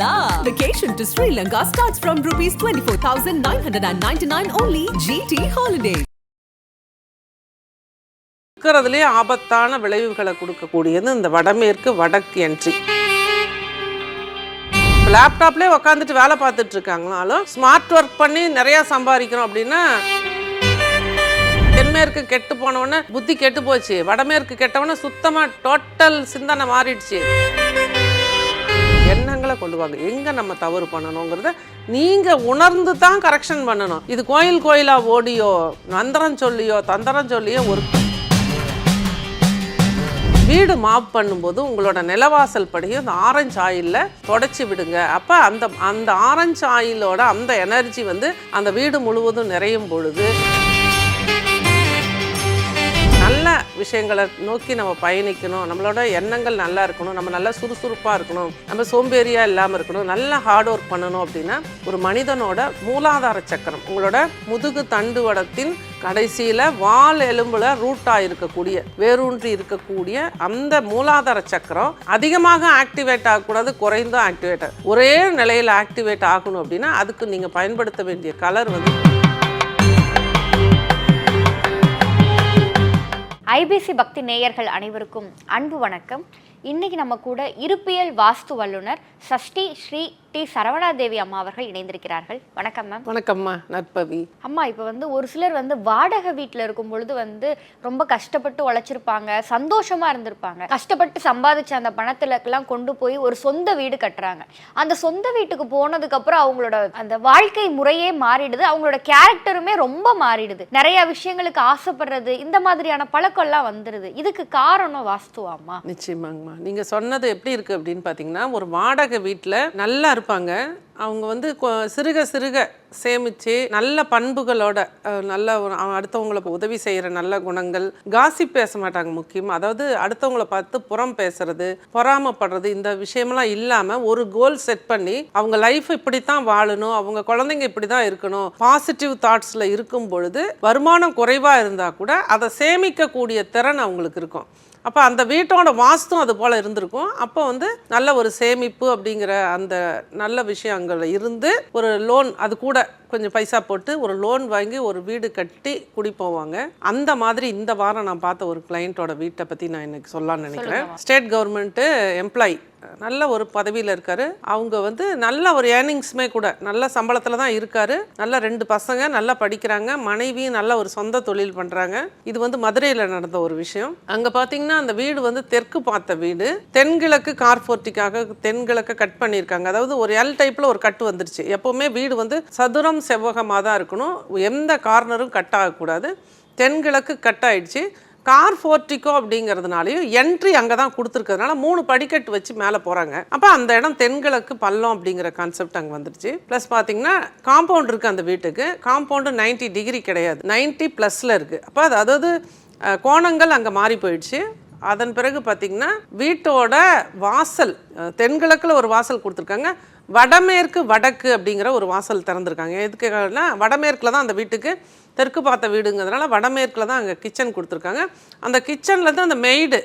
la! Vacation to Sri Lanka starts from rupees 24,999 only. GT Holiday. இருக்கிறதுலே ஆபத்தான விளைவுகளை கொடுக்கக்கூடியது இந்த வடமேற்கு வடக்கு என்ட்ரி லேப்டாப்லேயே உட்காந்துட்டு வேலை பார்த்துட்டு இருக்காங்கனாலும் ஸ்மார்ட் ஒர்க் பண்ணி நிறையா சம்பாதிக்கிறோம் அப்படின்னா தென்மேற்கு கெட்டு போனவொடனே புத்தி கெட்டு போச்சு வடமேற்கு கெட்டவொடனே சுத்தமாக டோட்டல் சிந்தனை மாறிடுச்சு எண்ணங்களை கொண்டு வாங்க. எங்கே நம்ம தவறு பண்ணணுங்கிறத நீங்கள் உணர்ந்து தான் கரெக்ஷன் பண்ணணும். இது கோயில் கோயிலாக ஓடியோ மந்திரம் சொல்லியோ தந்திரம் சொல்லியோ ஒரு வீடு மாப் பண்ணும்போது உங்களோட நிலவாசல் படியும் அந்த ஆரஞ்சு ஆயிலில் தொடச்சி விடுங்க. அப்போ அந்த அந்த ஆரஞ்சு ஆயிலோட அந்த எனர்ஜி வந்து அந்த வீடு முழுவதும் நிறையும் பொழுது நல்ல விஷயங்களை நோக்கி நம்ம பயணிக்கணும் நம்மளோட எண்ணங்கள் நல்லா இருக்கணும் நம்ம நல்லா சுறுசுறுப்பாக இருக்கணும் நம்ம சோம்பேறியாக இல்லாமல் இருக்கணும் நல்லா ஹார்ட் ஒர்க் பண்ணணும் அப்படின்னா ஒரு மனிதனோட மூலாதார சக்கரம் உங்களோட முதுகு தண்டுவடத்தின் கடைசியில் வால் எலும்புல ரூட்டாக இருக்கக்கூடிய வேரூன்றி இருக்கக்கூடிய அந்த மூலாதார சக்கரம் அதிகமாக ஆக்டிவேட் ஆகக்கூடாது குறைந்தும் ஆக்டிவேட் ஒரே நிலையில் ஆக்டிவேட் ஆகணும் அப்படின்னா அதுக்கு நீங்கள் பயன்படுத்த வேண்டிய கலர் வந்து ஐபிசி பக்தி நேயர்கள் அனைவருக்கும் அன்பு வணக்கம். இன்னைக்கு நம்ம கூட இருப்பியல் வாஸ்து வல்லுனர் சஷ்டி ஸ்ரீ டி சரவணாதேவி அம்மா அவர்கள் இணைந்திருக்கிறார்கள். வணக்கம் மேம் வணக்கம்மா நற்பவி. அம்மா இப்போ வந்து ஒரு சிலர் வந்து வாடகை வீட்டில் இருக்கும் பொழுது வந்து ரொம்ப கஷ்டப்பட்டு உழைச்சிருப்பாங்க சந்தோஷமா இருந்திருப்பாங்க. கஷ்டப்பட்டு சம்பாதிச்ச அந்த பணத்துலக்கெல்லாம் கொண்டு போய் ஒரு சொந்த வீடு கட்டுறாங்க. அந்த சொந்த வீட்டுக்கு போனதுக்கு அப்புறம் அவங்களோட அந்த வாழ்க்கை முறையே மாறிடுது அவங்களோட கேரக்டருமே ரொம்ப மாறிடுது. நிறைய விஷயங்களுக்கு ஆசைப்படுறது இந்த மாதிரியான பழக்கம்லாம் வந்துடுது இதுக்கு காரணம் வாஸ்துவாம்மா நிச்சயமாங்கம்மா. நீங்கள் சொன்னது எப்படி இருக்குது அப்படின்னு பார்த்தீங்கன்னா ஒரு வாடகை வீட்டில் நல்லா இருப்பாங்க. அவங்க வந்து கொ- சிறுக சிறுக சேமித்து நல்ல பண்புகளோட நல்ல அடுத்தவங்களை உதவி செய்கிற நல்ல குணங்கள் காசி பேச மாட்டாங்க முக்கியம். அதாவது அடுத்தவங்கள பார்த்து புறம் பேசுறது பொறாமப்படுறது இந்த விஷயமெல்லாம் இல்லாமல் ஒரு கோல் செட் பண்ணி அவங்க லைஃப் இப்படி தான் வாழணும் அவங்க குழந்தைங்க இப்படி தான் இருக்கணும் பாசிட்டிவ் தாட்ஸில் இருக்கும் பொழுது வருமானம் குறைவாக இருந்தால் கூட அதை சேமிக்கக்கூடிய திறன் அவங்களுக்கு இருக்கும். அப்போ அந்த வீட்டோட வாஸ்தும் அது போல் இருந்திருக்கும். அப்போ வந்து நல்ல ஒரு சேமிப்பு அப்படிங்கிற அந்த நல்ல விஷயங்கள் இருந்து ஒரு லோன் அது கூட கொஞ்சம் பைசா போட்டு ஒரு லோன் வாங்கி ஒரு வீடு கட்டி குடி போவாங்க. அந்த மாதிரி இந்த வாரம் நான் பார்த்த ஒரு கிளைண்ட்டோட வீட்டை பற்றி நான் இன்னைக்கு சொல்லலாம்னு நினைக்கிறேன். ஸ்டேட் கவர்மெண்ட்டு எம்ப்ளாயி நல்ல ஒரு பதவியில் இருக்காரு. அவங்க வந்து நல்ல ஒரு ஏர்னிங்ஸுமே கூட நல்ல சம்பளத்தில் தான் இருக்காரு. நல்ல ரெண்டு பசங்க நல்லா படிக்கிறாங்க. மனைவியும் நல்ல ஒரு சொந்த தொழில் பண்ணுறாங்க இது வந்து மதுரையில் நடந்த ஒரு விஷயம். அங்கே பார்த்தீங்கன்னா அந்த வீடு வந்து தெற்கு பார்த்த வீடு. தென்கிழக்கு கார்போர்ட்டிக்காக தென்கிழக்கு கட் பண்ணியிருக்காங்க. அதாவது ஒரு எல் டைப்பில் ஒரு கட்டு வந்துருச்சு. எப்போவுமே வீடு வந்து சதுரம் செவ்வகமாக தான் இருக்கணும். எந்த கார்னரும் கட் ஆகக்கூடாது. தென்கிழக்கு கட் ஆயிடுச்சு. கார் ஃபோர்டிகோ அப்படிங்கிறதுனாலையும் என்ட்ரி அங்கே தான் கொடுத்துருக்கிறதுனால மூணு படிக்கட்டு வச்சு மேலே போகிறாங்க அப்போ அந்த இடம் தென்கிழக்கு பள்ளம் அப்படிங்கிற கான்செப்ட் அங்கே வந்துருச்சு. ப்ளஸ் பார்த்தீங்கன்னா காம்பவுண்ட் இருக்குது அந்த வீட்டுக்கு. காம்பவுண்டு 90 டிகிரி கிடையாது. 90 ப்ளஸில் இருக்குது அப்போ அது அதாவது கோணங்கள் அங்கே மாறி போயிடுச்சு. அதன் பிறகு பார்த்தீங்கன்னா வீட்டோட வாசல் தென்கிழக்கில் ஒரு வாசல் கொடுத்துருக்காங்க. வடமேற்கு வடக்கு அப்படிங்கிற ஒரு வாசல் திறந்திருக்காங்க. எதுக்குன்னா வடமேற்கில் தான் அந்த வீட்டுக்கு தெற்கு பார்த்த வீடுங்கிறதுனால வடமேற்கில் தான் அங்கே கிச்சன் கொடுத்துருக்காங்க. அந்த கிச்சனில் தான் அந்த மெய்டு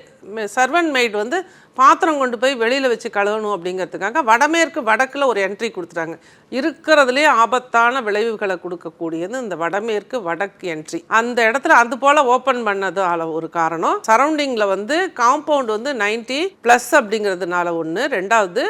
சர்வன் மெய்டு வந்து பாத்திரம் கொண்டு போய் வெளியில் வச்சு கழுவணும் அப்படிங்கிறதுக்காக வடமேற்கு வடக்கில் ஒரு என்ட்ரி கொடுத்துட்டாங்க. இருக்கிறதுலே ஆபத்தான விளைவுகளை கொடுக்கக்கூடியது இந்த வடமேற்கு வடக்கு என்ட்ரி அந்த இடத்துல அது போல் ஓப்பன் பண்ணது ஒரு காரணம். சரௌண்டிங்கில் வந்து காம்பவுண்ட் வந்து 90 ப்ளஸ் அப்படிங்கிறதுனால ஒன்று ரெண்டாவது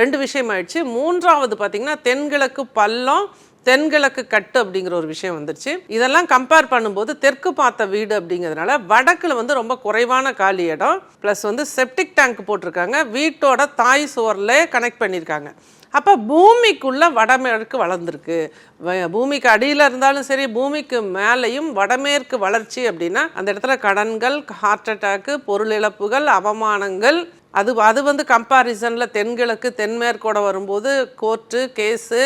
ரெண்டு விஷயம் ஆயிடுச்சு. மூன்றாவது பார்த்தீங்கன்னா தென்கிழக்கு பள்ளம் தென்கிழக்கு கட்டு அப்படிங்கிற ஒரு விஷயம் வந்துருச்சு. இதெல்லாம் கம்பேர் பண்ணும்போது தெற்கு பார்த்த வீடு அப்படிங்கிறதுனால வடக்கில் வந்து ரொம்ப குறைவான காலி இடம். ப்ளஸ் வந்து செப்டிக் டேங்க் போட்டிருக்காங்க. வீட்டோட தாய் சுவரில் கனெக்ட் பண்ணியிருக்காங்க. அப்போ பூமிக்குள்ளே வடமேற்கு வளர்ந்துருக்கு. வ- பூமிக்கு அடியில் இருந்தாலும் சரி பூமிக்கு மேலேயும் வடமேற்கு வளர்ச்சி அப்படின்னா அந்த இடத்துல கடன்கள் ஹார்ட் அட்டாக்கு பொருள் இழப்புகள் அவமானங்கள் அது அது வந்து கம்பாரிசனில் தென்கிழக்கு தென்மேற்கோட வரும்போது கோர்ட்டு கேஸு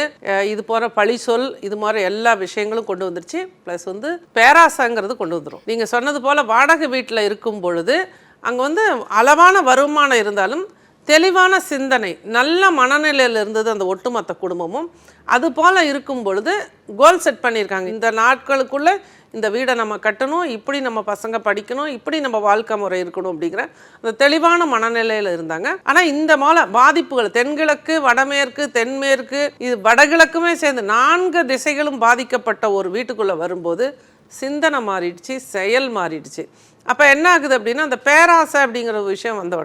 இது போகிற பழி சொல் இது மாதிரி எல்லா விஷயங்களும் கொண்டு வந்துருச்சு. ப்ளஸ் வந்து பேராசங்கிறது கொண்டு வந்துடும் நீங்கள் சொன்னது போல் வாடகை வீட்டில் இருக்கும் பொழுது அங்கே வந்து அளவான வருமானம் இருந்தாலும் தெளிவான சிந்தனை நல்ல மனநிலையில் இருந்தது அந்த ஒட்டுமொத்த குடும்பமும். அது போல் இருக்கும் பொழுது கோல் செட் பண்ணியிருக்காங்க. இந்த நாட்களுக்குள்ளே இந்த வீடை நம்ம கட்டணும் இப்படி நம்ம பசங்க படிக்கணும் இப்படி நம்ம வாழ்க்கை முறை இருக்கணும் அப்படிங்கிற அந்த தெளிவான மனநிலையில் இருந்தாங்க. ஆனால் இந்த மால பாதிப்புகள் தென்கிழக்கு வடமேற்கு தென்மேற்கு இது வடகிழக்குமே சேர்ந்து நான்கு திசைகளும் பாதிக்கப்பட்ட ஒரு வீட்டுக்குள்ளே வரும்போது சிந்தனை மாறிடுச்சு செயல் மாறிடுச்சு. அப்போ என்ன ஆகுது அப்படின்னா அந்த பேராசை அப்படிங்கிற ஒரு விஷயம் வந்த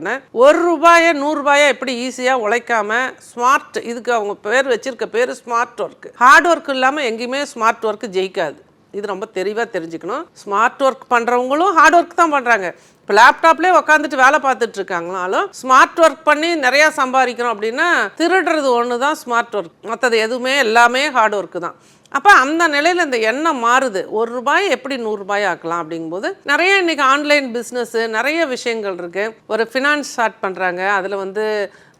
ஒரு ரூபாயை நூறுரூபாயை எப்படி ஈஸியாக உழைக்காம ஸ்மார்ட் இதுக்கு அவங்க பேர் வச்சிருக்க பேர் ஸ்மார்ட் ஒர்க் ஹார்ட் ஒர்க் இல்லாமல் எங்கேயுமே ஸ்மார்ட் ஒர்க் ஜெயிக்காது. இது ரொம்ப தெளிவாக தெரிஞ்சுக்கணும். ஸ்மார்ட் ஒர்க் பண்ணுறவங்களும் ஹார்ட் ஒர்க் தான் பண்ணுறாங்க இப்போ லேப்டாப்லேயே உட்காந்துட்டு வேலை பார்த்துட்டு இருக்காங்கனாலும் ஸ்மார்ட் ஒர்க் பண்ணி நிறையா சம்பாதிக்கிறோம் அப்படின்னா திருடுறது ஒன்று தான் ஸ்மார்ட் ஒர்க் மற்றது எதுவுமே எல்லாமே ஹார்ட் ஒர்க்கு தான். அப்போ அந்த நிலையில் இந்த எண்ணம் மாறுது. ஒரு ரூபாய் எப்படி நூறுரூபாய் ஆக்கலாம் அப்படிங்கும்போது நிறைய இன்னைக்கு ஆன்லைன் பிஸ்னஸ்ஸு நிறைய விஷயங்கள் இருக்குது ஒரு ஃபினான்ஸ் ஸ்டார்ட் பண்ணுறாங்க அதில் வந்து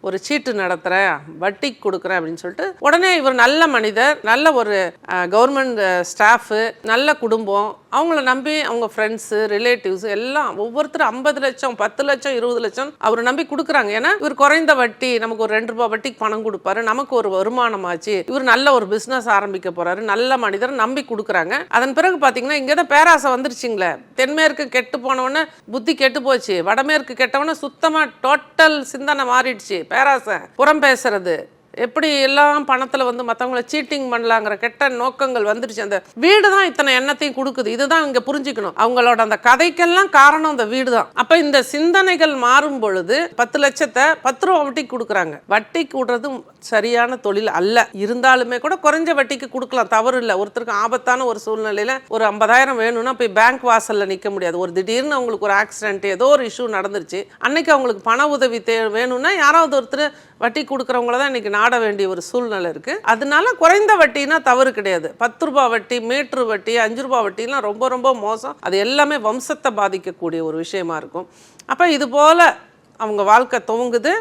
ஒரு சீட்டு நடத்துகிறேன் வட்டி கொடுக்குறேன் அப்படின்னு சொல்லிட்டு உடனே இவர் நல்ல மனிதர் நல்ல ஒரு கவர்மெண்ட் ஸ்டாஃபு நல்ல குடும்பம் அவங்கள நம்பி அவங்க ஃப்ரெண்ட்ஸு ரிலேட்டிவ்ஸ் எல்லாம் ஒவ்வொருத்தரும் ஐம்பது லட்சம் பத்து லட்சம் இருபது லட்சம் அவரை நம்பி கொடுக்குறாங்க. ஏன்னா இவர் குறைந்த வட்டி நமக்கு ஒரு ரெண்டு ரூபாய் வட்டிக்கு பணம் கொடுப்பாரு. நமக்கு ஒரு வருமானம் ஆச்சு இவர் நல்ல ஒரு பிஸ்னஸ் ஆரம்பிக்க போறாரு. நல்ல மனிதர் நம்பி கொடுக்குறாங்க. அதன் பிறகு பார்த்தீங்கன்னா இங்கே தான் பேராசை வந்துருச்சுங்களே. தென்மேற்கு கெட்டு போனவொடனே புத்தி கெட்டு போச்சு. வடமேற்கு கெட்டவொடனே சுத்தமாக டோட்டல் சிந்தனை மாறிடுச்சு. பேராசை புறம் பேசுறது. எப்படி எல்லாம் பணத்தில் வந்து மற்றவங்கள சீட்டிங் பண்ணலாங்கிற கெட்ட நோக்கங்கள் வந்துடுச்சு. அந்த வீடு தான் இத்தனை எண்ணத்தையும் கொடுக்குது. இதுதான் இங்கே புரிஞ்சுக்கணும். அவங்களோட அந்த கதைக்கெல்லாம் காரணம் அந்த வீடு தான் அப்போ இந்த சிந்தனைகள் மாறும் பொழுது பத்து லட்சத்தை பத்து ரூபா வட்டிக்கு கொடுக்குறாங்க. வட்டிக்கு விடுறதும் சரியான தொழில் அல்ல. இருந்தாலுமே கூட குறைஞ்ச வட்டிக்கு கொடுக்கலாம். தவறு இல்லை. ஒருத்தருக்கு ஆபத்தான ஒரு சூழ்நிலையில் ஒரு ஐம்பதாயிரம் வேணும்னா போய் பேங்க் வாசலில் நிற்க முடியாது. ஒரு திடீர்னு அவங்களுக்கு ஒரு ஆக்சிடென்ட் ஏதோ ஒரு இஷ்யூ நடந்துருச்சு. அன்னைக்கு அவங்களுக்கு பண உதவி தே வேணும்னா யாராவது ஒருத்தர் வட்டி கொடுக்குறவங்கள தான் இன்றைக்கி நாட வேண்டிய ஒரு சூழ்நிலை இருக்குது அதனால குறைந்த வட்டினா தவறு கிடையாது. பத்து ரூபா வட்டி மீட்ரு வட்டி அஞ்சு ரூபா வட்டிலாம் ரொம்ப ரொம்ப மோசம். அது எல்லாமே வம்சத்தை பாதிக்கக்கூடிய ஒரு விஷயமா இருக்கும். அப்போ இது போல் அவங்க வாழ்க்கை துவங்குது.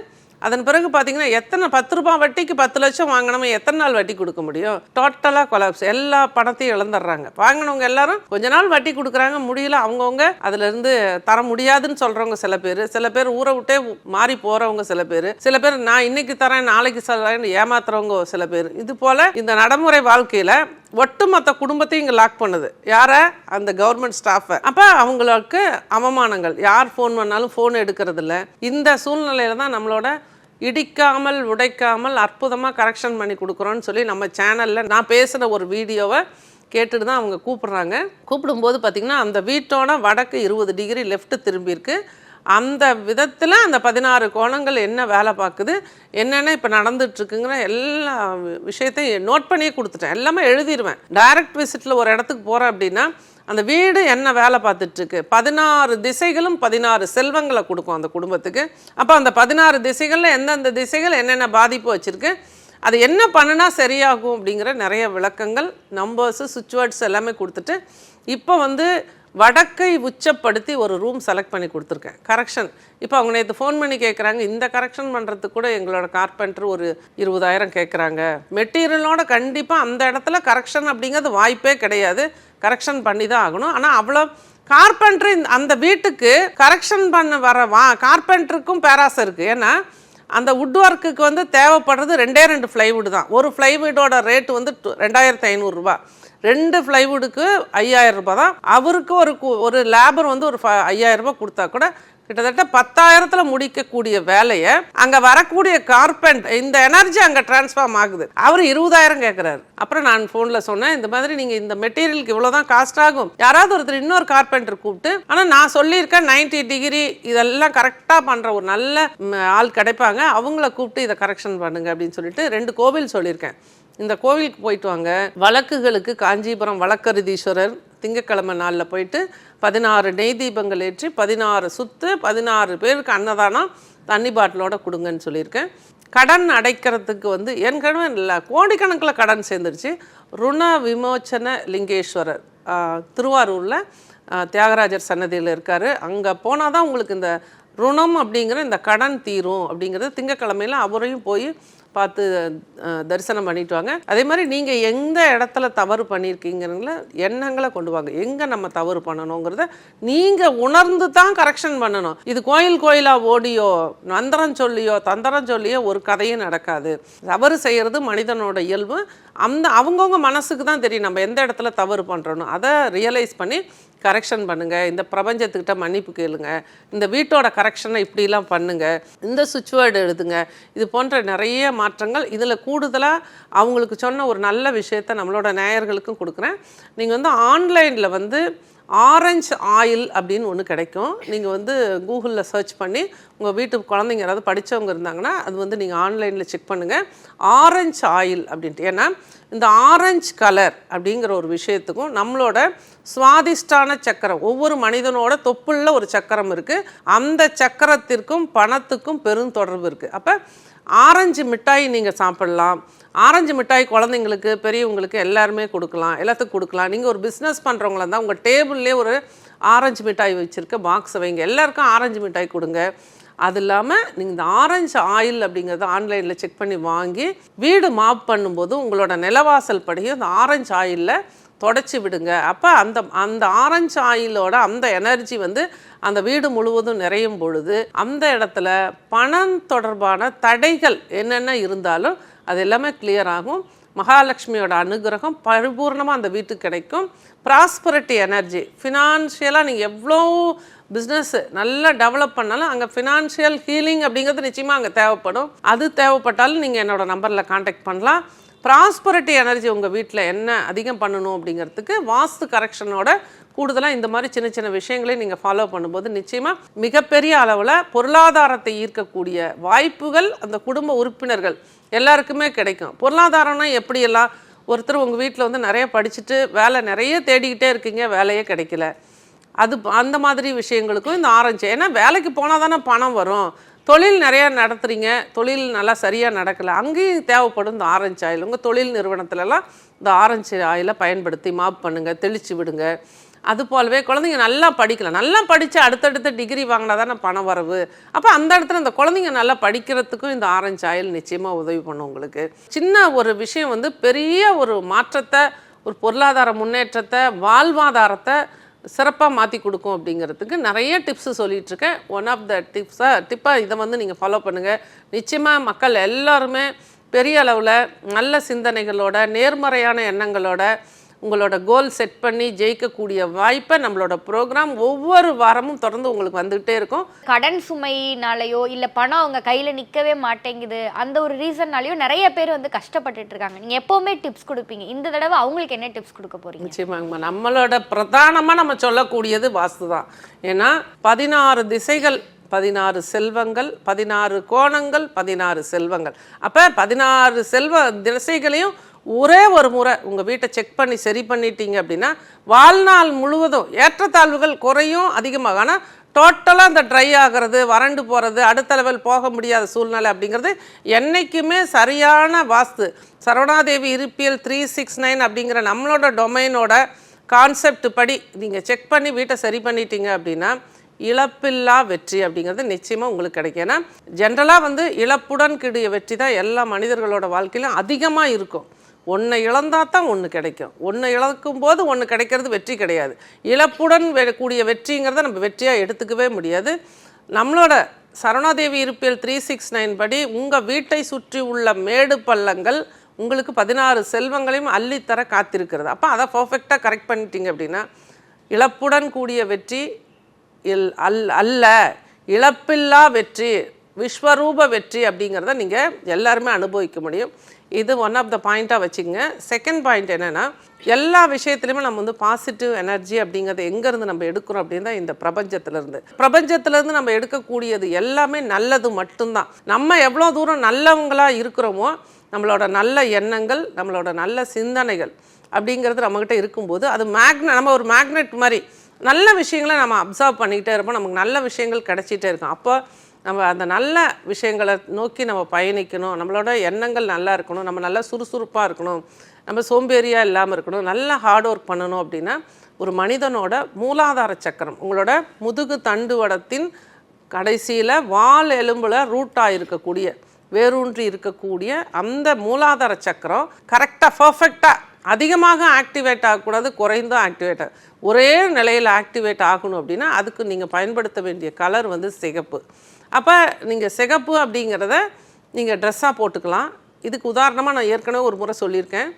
அதன் பிறகு பார்த்தீங்கன்னா எத்தனை பத்து ரூபாய் வட்டிக்கு பத்து லட்சம் வாங்கினவன் எத்தனை நாள் வட்டி கொடுக்க முடியும்? டோட்டலாக கொலாப்ஸ் எல்லா பணத்தையும் இழந்துடுறாங்க. வாங்கினவங்க எல்லாரும் கொஞ்ச நாள் வட்டி கொடுக்குறாங்க முடியல. அவங்கவுங்க அதுலேருந்து தர முடியாதுன்னு சொல்கிறவங்க சில பேர். சில பேர் ஊரை விட்டே மாறி போகிறவங்க சில பேர். சில பேர் நான் இன்னைக்கு தரேன் நாளைக்கு தரேன்னு ஏமாத்துறவங்க சில பேர். இது போல் இந்த நடைமுறை வாழ்க்கையில் ஒட்டுமொத்த குடும்பத்தையும் இங்கே லாக் பண்ணுது. யாரை? அந்த கவர்மெண்ட் ஸ்டாஃபை அப்போ அவங்களுக்கு அவமானங்கள். யார் ஃபோன் பண்ணாலும் ஃபோன் எடுக்கிறதில்ல. இந்த சூழ்நிலையில் தான் நம்மளோட இடிக்காமல் உடைக்காமல் அற்புதமாக கரெக்ஷன் பண்ணி கொடுக்குறோன்னு சொல்லி நம்ம சேனலில் நான் பேசுகிற ஒரு வீடியோவை கேட்டுட்டு தான் அவங்க கூப்பிட்றாங்க. கூப்பிடும்போது பார்த்திங்கன்னா அந்த வீட்டோட வடக்கு இருபது டிகிரி லெஃப்ட்டு திரும்பியிருக்கு அந்த விதத்தில் அந்த பதினாறு கோணங்கள் என்ன வேலை பார்க்குது? என்னென்ன இப்போ நடந்துட்டுருக்குங்கிற எல்லா விஷயத்தையும் நோட் பண்ணியே கொடுத்துட்டேன். எல்லாமே எழுதிடுவேன் டைரக்ட் விசிட்டில் ஒரு இடத்துக்கு போகிறேன் அப்படின்னா அந்த வீடு என்ன வேலை பார்த்துட்ருக்கு? பதினாறு திசைகளும் பதினாறு செல்வங்களை கொடுக்கும் அந்த குடும்பத்துக்கு. அப்போ அந்த பதினாறு திசைகளில் எந்தெந்த திசைகள் என்னென்ன பாதிப்பு வச்சுருக்கு? அது என்ன பண்ணுனா சரியாகும் அப்படிங்கிற நிறைய விளக்கங்கள் நம்பர்ஸு சுவிட்ச் எல்லாமே கொடுத்துட்டு இப்போ வந்து வடக்கை உச்சப்படுத்தி ஒரு ரூம் செலக்ட் பண்ணி கொடுத்துருக்கேன். கரெக்ஷன் இப்போ அவங்க நேற்று ஃபோன் பண்ணி கேட்குறாங்க இந்த கரெக்ஷன் பண்ணுறதுக்கு கூட எங்களோட கார்பெண்டர் ஒரு இருபதாயிரம் கேட்குறாங்க மெட்டீரியலோட கண்டிப்பாக அந்த இடத்துல கரெக்ஷன் அப்படிங்கிறது வாய்ப்பே கிடையாது. கரெக்ஷன் பண்ணி தான் ஆகணும். ஆனால் அவ்வளோ கார்பெண்டர் அந்த வீட்டுக்கு கரெக்ஷன் பண்ண வர வா கார்பெண்டருக்கும் பேராசை இருக்குது ஏன்னா அந்த வுட் ஒர்க்குக்கு வந்து தேவைப்படுறது ரெண்டே ரெண்டு ஃப்ளைவுட் தான். ஒரு ஃப்ளைவுட்டோட ரேட் வந்து ரெண்டாயிரத்து ஐநூறுரூவா ரெண்டு ஃப்ளைவுட்டுக்கு ஐயாயிரம் ரூபாய் தான். அவருக்கு ஒரு கு- ஒரு லேபர் வந்து ஒரு ஃப- ஐயாயிரம் ரூபாய் கொடுத்தா கூட கிட்டத்தட்ட பத்தாயிரத்தில் முடிக்கக்கூடிய வேலையை அங்கே வரக்கூடிய கார்பெண்ட் இந்த எனர்ஜி அங்கே டிரான்ஸ்ஃபார்ம் ஆகுது. அவர் இருபதாயிரம் கேட்குறாரு அப்புறம் நான் ஃபோனில் சொன்னேன் இந்த மாதிரி நீங்கள் இந்த மெட்டீரியலுக்கு இவ்வளோ தான் காஸ்ட் ஆகும். யாராவது ஒருத்தர் இன்னொரு கார்பெண்டர் கூப்பிட்டு ஆனால் நான் சொல்லியிருக்கேன் 90 டிகிரி இதெல்லாம் கரெக்டாக பண்ணுற ஒரு நல்ல ஆள் கிடைப்பாங்க. அவங்கள கூப்பிட்டு இதை கரெக்ஷன் பண்ணுங்க அப்படின்னு சொல்லிட்டு ரெண்டு கோவில் சொல்லியிருக்கேன். இந்த கோவிலுக்கு போயிட்டு வாங்க. வழக்குகளுக்கு காஞ்சிபுரம் வழக்கருதீஸ்வரர் திங்கக்கிழமை நாளில் போயிட்டு பதினாறு நெய் தீபங்கள் ஏற்றி பதினாறு சுத்து பதினாறு பேருக்கு அன்னதானம் தண்ணி பாட்டிலோட கொடுங்கன்னு சொல்லியிருக்கேன். கடன் அடைக்கிறதுக்கு வந்து என் இல்லை கோடிக்கணக்கில் கடன் சேர்ந்துருச்சு. ருண விமோச்சன லிங்கேஸ்வரர் திருவாரூரில் தியாகராஜர் சன்னதியில் இருக்கார். அங்கே போனால் தான் உங்களுக்கு இந்த ருணம் அப்படிங்கிற இந்த கடன் தீரும் அப்படிங்கிறது திங்கக்கிழமையில் அவரையும் போய் பார்த்து தரிசனம் பண்ணிட்டு வாங்க அதே மாதிரி நீங்கள் எந்த இடத்துல தவறு பண்ணியிருக்கீங்கிறங்கள எண்ணங்களை கொண்டு வாங்க. எங்கே நம்ம தவறு பண்ணணுங்கிறத நீங்கள் உணர்ந்து தான் கரெக்ஷன் பண்ணணும். இது கோயில் கோயிலாக ஓடியோ மந்திரம் சொல்லியோ தந்திரம் சொல்லியோ ஒரு கதையும் நடக்காது. தவறு செய்கிறது மனிதனோட இயல்பு. அந்த அவங்கவுங்க மனசுக்கு தான் தெரியும் நம்ம எந்த இடத்துல தவறு பண்ணுறோன்னு அதை ரியலைஸ் பண்ணி கரெக்ஷன் பண்ணுங்கள் இந்த பிரபஞ்சத்துக்கிட்ட மன்னிப்பு கேளுங்க. இந்த வீட்டோட கரெக்ஷனை இப்படிலாம் பண்ணுங்க. இந்த சுவிட்ச் வேர்டு எழுதுங்க. இது போன்ற நிறைய மாற்றங்கள் இதில் கூடுதலாக அவங்களுக்கு சொன்ன ஒரு நல்ல விஷயத்த நம்மளோட நேயர்களுக்கும் கொடுக்குறேன். நீங்கள் வந்து ஆன்லைனில் வந்து ஆரஞ்சு ஆயில் அப்படின்னு ஒன்று கிடைக்கும். நீங்கள் வந்து கூகுளில் சர்ச் பண்ணி உங்கள் வீட்டு குழந்தைங்க யாராவது படித்தவங்க இருந்தாங்கன்னா அது வந்து நீங்கள் ஆன்லைனில் செக் பண்ணுங்கள் ஆரஞ்சு ஆயில் அப்படின்ட்டு. ஏன்னா இந்த ஆரஞ்சு கலர் அப்படிங்கிற ஒரு விஷயத்துக்கும் நம்மளோட சுவாதிஷ்டான சக்கரம் ஒவ்வொரு மனிதனோட தொப்புள்ள ஒரு சக்கரம் இருக்குது அந்த சக்கரத்திற்கும் பணத்துக்கும் பெரும் தொடர்பு இருக்குது அப்போ ஆரஞ்சு மிட்டாய் நீங்கள் சாப்பிடலாம். ஆரஞ்சு மிட்டாய் குழந்தைங்களுக்கு பெரியவங்களுக்கு எல்லாருமே கொடுக்கலாம் எல்லாத்துக்கும் கொடுக்கலாம். நீங்கள் ஒரு பிஸ்னஸ் பண்ணுறவங்களா இருந்தால் உங்கள் டேபிள்லேயே ஒரு ஆரஞ்சு மிட்டாய் வச்சுருக்க பாக்ஸ் வைங்க. எல்லாருக்கும் ஆரஞ்சு மிட்டாய் கொடுங்க. அது இல்லாமல் நீங்கள் இந்த ஆரஞ்சு ஆயில் அப்படிங்கிறத ஆன்லைனில் செக் பண்ணி வாங்கி வீடு மாப் பண்ணும்போது உங்களோட நிலவாசல் படியும் அந்த ஆரஞ்சு ஆயிலில் தொடச்சி விடுங்க. அப்போ அந்த அந்த ஆரஞ்சு ஆயிலோட அந்த எனர்ஜி வந்து அந்த வீடு முழுவதும் நிறையும் பொழுது அந்த இடத்துல பணம் தொடர்பான தடைகள் என்னென்ன இருந்தாலும் அது எல்லாமே கிளியர் ஆகும். மகாலட்சுமியோட அனுகிரகம் பரிபூர்ணமாக அந்த வீட்டுக்கு கிடைக்கும். ப்ராஸ்பரிட்டி எனர்ஜி ஃபினான்ஷியலாக நீங்கள் எவ்வளோ பிஸ்னஸ் நல்லா டெவலப் பண்ணாலும் அங்கே ஃபினான்ஷியல் ஹீலிங் அப்படிங்கிறது நிச்சயமாக அங்கே தேவைப்படும். அது தேவைப்பட்டாலும் நீங்கள் என்னோடய நம்பரில் காண்டாக்ட் பண்ணலாம். ப்ராஸ்பரிட்டி எனர்ஜி உங்கள் வீட்டில் என்ன அதிகம் பண்ணணும் அப்படிங்கிறதுக்கு வாஸ்து கரெக்ஷனோட கூடுதலாக இந்த மாதிரி சின்ன சின்ன விஷயங்களையும் நீங்கள் ஃபாலோ பண்ணும்போது நிச்சயமாக மிகப்பெரிய அளவில் பொருளாதாரத்தை ஈர்க்கக்கூடிய வாய்ப்புகள் அந்த குடும்ப உறுப்பினர்கள் எல்லாருக்குமே கிடைக்கும். பொருளாதாரம்னா எப்படியெல்லாம் ஒருத்தர் உங்கள் வீட்டில் வந்து நிறைய படிச்சுட்டு வேலை நிறைய தேடிக்கிட்டே இருக்கீங்க வேலையே கிடைக்கல. அது அந்த மாதிரி விஷயங்களுக்கும் இந்த ஆரஞ்சு. ஏன்னா வேலைக்கு போனால் தானே பணம் வரும். தொழில் நிறையா நடத்துகிறீங்க தொழில் நல்லா சரியாக நடக்கலை. அங்கேயும் தேவைப்படும் இந்த ஆரஞ்சு ஆயில் உங்கள் தொழில் நிறுவனத்துலலாம் இந்த ஆரஞ்சு ஆயிலை பயன்படுத்தி மாப் பண்ணுங்கள் தெளித்து விடுங்க. அது போலவே குழந்தைங்க நல்லா படிக்கலாம். நல்லா படித்து அடுத்தடுத்த டிகிரி வாங்கினா தானே பணம் வரவு. அப்போ அந்த இடத்துல இந்த குழந்தைங்க நல்லா படிக்கிறதுக்கும் இந்த ஆரஞ்சு ஆயில் நிச்சயமாக உதவி பண்ணும் உங்களுக்கு. சின்ன ஒரு விஷயம் வந்து பெரிய ஒரு மாற்றத்தை ஒரு பொருளாதார முன்னேற்றத்தை வாழ்வாதாரத்தை சிறப்பாக மாற்றி கொடுக்கும் அப்படிங்கிறதுக்கு நிறைய டிப்ஸு சொல்லிகிட்ருக்கேன் ஒன் ஆஃப் த டிப்ஸாக டிப்பாக இதை வந்து நீங்கள் ஃபாலோ பண்ணுங்கள் நிச்சயமாக மக்கள் எல்லாருமே பெரிய அளவில் நல்ல சிந்தனைகளோட நேர்மறையான எண்ணங்களோட உங்களோட கோல் செட் பண்ணி ஜெயிக்கக்கூடிய வாய்ப்பை நம்மளோட ப்ரோக்ராம் ஒவ்வொரு வாரமும் தொடர்ந்து உங்களுக்கு வந்துகிட்டே இருக்கும். கடன் சுமைனாலயோ இல்ல பணம் அவங்க கையில நிக்கவே மாட்டேங்குது அந்த ஒரு ரீசன்னாலயோ நிறைய பேர் வந்து கஷ்டப்பட்டுட்டு இருக்காங்க. நீங்க எப்பவுமே டிப்ஸ் கொடுப்பீங்க. இந்த தடவை அவங்களுக்கு என்ன டிப்ஸ் கொடுக்க போறீங்க? நிச்சயமாங்கம்மா. நம்மளோட பிரதானமாக நம்ம சொல்லக்கூடியது வாஸ்து தான். ஏன்னா பதினாறு திசைகள் பதினாறு செல்வங்கள் பதினாறு கோணங்கள் பதினாறு செல்வங்கள். அப்போ பதினாறு செல்வ திசைகளையும் ஒரே ஒரு முறை உங்கள் வீட்டை செக் பண்ணி சரி பண்ணிட்டீங்க அப்படின்னா வாழ்நாள் முழுவதும் ஏற்றத்தாழ்வுகள் குறையும் அதிகமாக. ஆனால் டோட்டலாக அந்த ட்ரை ஆகிறது வறண்டு போகிறது அடுத்த லெவல் போக முடியாத சூழ்நிலை அப்படிங்கிறது என்றைக்குமே சரியான வாஸ்து. சரவணாதேவி இருப்பியல் த்ரீ சிக்ஸ் நைன் அப்படிங்கிற நம்மளோட டொமைனோட கான்செப்ட் படி நீங்கள் செக் பண்ணி வீட்டை சரி பண்ணிட்டீங்க அப்படின்னா இழப்பில்லா வெற்றி அப்படிங்கிறது நிச்சயமாக உங்களுக்கு கிடைக்கும். ஏன்னா ஜென்ரலாக வந்து இழப்புடன் கூடிய வெற்றி தான் எல்லா மனிதர்களோட வாழ்க்கையிலும் அதிகமாக இருக்கும். ஒன்றை இழந்தா தான் ஒன்று கிடைக்கும். ஒன்று இழக்கும் போது ஒன்று கிடைக்கிறது வெற்றி கிடையாது. இழப்புடன் வெ- கூடிய வெற்றிங்கிறத நம்ம வெற்றியாக எடுத்துக்கவே முடியாது. நம்மளோட சரவணாதேவி இருப்பியல் த்ரீ சிக்ஸ் நைன் படி உங்கள் வீட்டை சுற்றி உள்ள மேடு பள்ளங்கள் உங்களுக்கு பதினாறு செல்வங்களையும் அள்ளித்தர காத்திருக்கிறது. அப்போ அதை பர்ஃபெக்டாக கரெக்ட் பண்ணிட்டீங்க அப்படின்னா இழப்புடன் கூடிய வெற்றி இல் அல் அல்ல. இழப்பில்லா வெற்றி விஸ்வரூப வெற்றி அப்படிங்கிறத நீங்கள் எல்லாருமே அனுபவிக்க முடியும். இது ஒன் ஆஃப் த பாயிண்ட்டாக வச்சுங்க செகண்ட் பாயிண்ட் என்னென்னா எல்லா விஷயத்துலையுமே நம்ம வந்து பாசிட்டிவ் எனர்ஜி அப்படிங்கிறத எங்கேருந்து நம்ம எடுக்கிறோம் அப்படின்னு தான் இந்த பிரபஞ்சத்திலேருந்து. பிரபஞ்சத்திலேருந்து நம்ம எடுக்கக்கூடியது எல்லாமே நல்லது மட்டும்தான். நம்ம எவ்வளோ தூரம் நல்லவங்களாக இருக்கிறோமோ நம்மளோட நல்ல எண்ணங்கள் நம்மளோட நல்ல சிந்தனைகள் அப்படிங்கிறது நம்மக்கிட்ட இருக்கும்போது அது மேக்ன நம்ம ஒரு மேக்னெட் மாதிரி நல்ல விஷயங்களை நம்ம அப்சர்வ் பண்ணிக்கிட்டே இருப்போம். நமக்கு நல்ல விஷயங்கள் கிடைச்சிட்டே இருக்கும். அப்போ நம்ம அந்த நல்ல விஷயங்களை நோக்கி நம்ம பயணிக்கணும். நம்மளோட எண்ணங்கள் நல்லா இருக்கணும். நம்ம நல்லா சுறுசுறுப்பாக இருக்கணும். நம்ம சோம்பேறியாக இல்லாமல் இருக்கணும். நல்லா ஹார்ட் ஒர்க் பண்ணணும் அப்படின்னா ஒரு மனிதனோட மூலாதார சக்கரம் உங்களோட முதுகு தண்டுவடத்தின் கடைசியில் வால் எலும்பில் ரூட்டாக இருக்கக்கூடிய வேரூன்றி இருக்கக்கூடிய அந்த மூலாதார சக்கரம் கரெக்டாக பர்ஃபெக்டாக அதிகமாக ஆக்டிவேட் ஆகக்கூடாது குறைந்தும் ஆக்டிவேட் ஆகும் ஒரே நிலையில் ஆக்டிவேட் ஆகணும் அப்படின்னா அதுக்கு நீங்கள் பயன்படுத்த வேண்டிய கலர் வந்து சிகப்பு. அப்போ நீங்கள் சிகப்பு அப்படிங்கிறத நீங்கள் ட்ரெஸ்ஸாக போட்டுக்கலாம். இதுக்கு உதாரணமாக நான் ஏற்கனவே ஒரு முறை சொல்லியிருக்கேன்.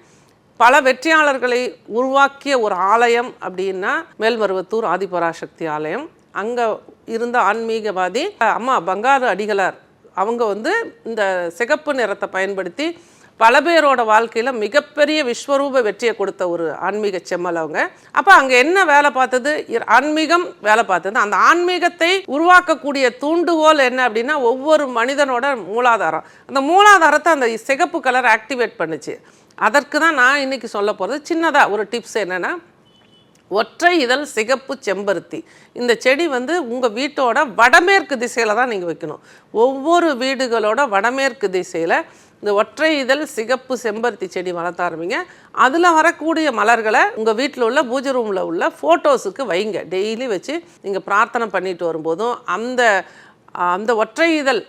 பல வெற்றியாளர்களை உருவாக்கிய ஒரு ஆலயம் அப்படின்னா மேல்மருவத்தூர் ஆதிபராசக்தி ஆலயம். அங்கே இருந்த ஆன்மீகவாதி அம்மா பங்காரு அடிகளார். அவங்க வந்து இந்த சிகப்பு நிறத்தை பயன்படுத்தி பல பேரோட வாழ்க்கையில் மிகப்பெரிய விஸ்வரூப வெற்றியை கொடுத்த ஒரு ஆன்மீக செம்மல் அவங்க. அப்போ அங்கே என்ன வேலை பார்த்தது? ஆன்மீகம் வேலை பார்த்தது. அந்த ஆன்மீகத்தை உருவாக்கக்கூடிய தூண்டுகோல் என்ன அப்படின்னா ஒவ்வொரு மனிதனோட மூலாதாரம். அந்த மூலாதாரத்தை அந்த சிகப்பு கலர் ஆக்டிவேட் பண்ணுச்சு. அதற்கு தான் நான் இன்னைக்கு சொல்ல போகிறது சின்னதாக ஒரு டிப்ஸ் என்னென்னா ஒற்றை இதழ் சிகப்பு செம்பருத்தி. இந்த செடி வந்து உங்கள் வீட்டோட வடமேற்கு திசையில் தான் நீங்கள் வைக்கணும். ஒவ்வொரு வீடுகளோட வடமேற்கு திசையில் இந்த ஒற்றை இதழ் சிகப்பு செம்பருத்தி செடி வளர்த்த ஆரம்பிங்க. அதில் வரக்கூடிய மலர்களை உங்கள் வீட்டில் உள்ள பூஜை ரூமில் உள்ள ஃபோட்டோஸுக்கு வைங்க. டெய்லி வச்சு நீங்கள் பிரார்த்தனை பண்ணிட்டு வரும்போதும் அந்த அந்த ஒற்றை இதழ்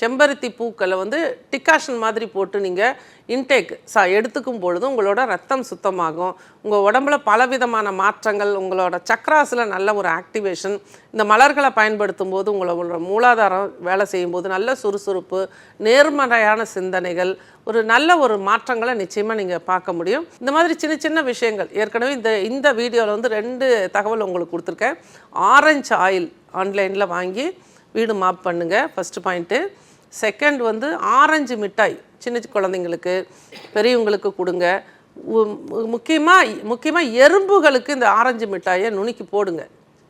செம்பருத்தி பூக்களை வந்து டிகாஷன் மாதிரி போட்டு நீங்கள் இன்டேக் சா எடுத்துக்கும் பொழுது உங்களோட ரத்தம் சுத்தமாகும். உங்கள் உடம்புல பலவிதமான மாற்றங்கள் உங்களோட சக்ராஸில் நல்ல ஒரு ஆக்டிவேஷன் இந்த மலர்களை பயன்படுத்தும் போது உங்களோட மூலாதாரம் வேலை செய்யும்போது நல்ல சுறுசுறுப்பு நேர்மறையான சிந்தனைகள் ஒரு நல்ல ஒரு மாற்றங்களை நிச்சயமாக நீங்கள் பார்க்க முடியும். இந்த மாதிரி சின்ன சின்ன விஷயங்கள் ஏற்கனவே இந்த இந்த வீடியோவில் வந்து ரெண்டு தகவல் உங்களுக்கு கொடுத்துருக்கேன். ஆரஞ்சு ஆயில் ஆன்லைனில் வாங்கி வீடு மாப் பண்ணுங்கள் ஃபஸ்ட்டு பாயிண்ட்டு செகண்ட் வந்து ஆரஞ்சு மிட்டாய் சின்ன குழந்தைங்களுக்கு பெரியவங்களுக்கு கொடுங்க. முக்கியமாக முக்கியமாக எறும்புகளுக்கு இந்த ஆரஞ்சு மிட்டாயை நுணுக்கி போடுங்க.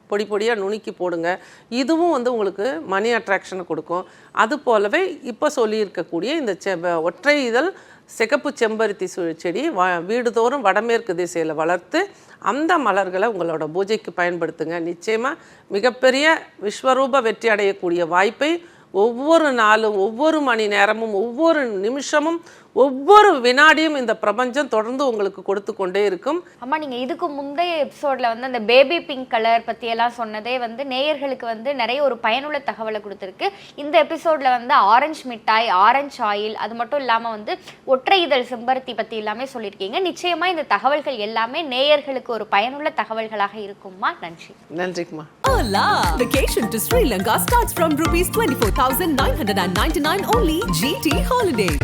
பொடி பொடியாக நுணுக்கி போடுங்க. இதுவும் வந்து உங்களுக்கு மணி அட்ராக்ஷனை கொடுக்கும். அது போலவே இப்போ சொல்லியிருக்கக்கூடிய இந்த செ ஒற்றை இதழ் சிகப்பு செம்பருத்தி சு- செடி வ வீடுதோறும் வடமேற்கு திசையில் வளர்த்து அந்த மலர்களை உங்களோட பூஜைக்கு பயன்படுத்துங்க. நிச்சயமாக மிகப்பெரிய விஸ்வரூப வெற்றி அடையக்கூடிய வாய்ப்பை ஒவ்வொரு நாளும் ஒவ்வொரு மணி நேரமும் ஒவ்வொரு நிமிஷமும் ஒவ்வொரு வினாடியும் இந்த பிரபஞ்சம் தொடர்ந்து உங்களுக்கு கொடுத்து கொண்டே இருக்கும். அம்மா நீங்க இதுக்கு முந்தைய எபிசோட்ல வந்து அந்த பேபி பிங்க் கலர் பத்தி எல்லாம் சொன்னதே வந்து நேயர்களுக்கு வந்து நிறைய ஒரு பயனுள்ள தகவலை கொடுத்துருக்கு. இந்த எபிசோட்ல வந்து ஆரஞ்சு மிட்டாய் ஆரஞ்சு ஆயில் அது மட்டும் இல்லாம வந்து ஒற்றை இதழ் செம்பருத்தி பத்தி எல்லாமே சொல்லியிருக்கீங்க. நிச்சயமா இந்த தகவல்கள் எல்லாமே நேயர்களுக்கு ஒரு பயனுள்ள தகவல்களாக இருக்கும்மா. நன்றி. நன்றிக்குமா Hola! Vacation to Sri Lanka starts from rupees 24,999 only GT Holiday.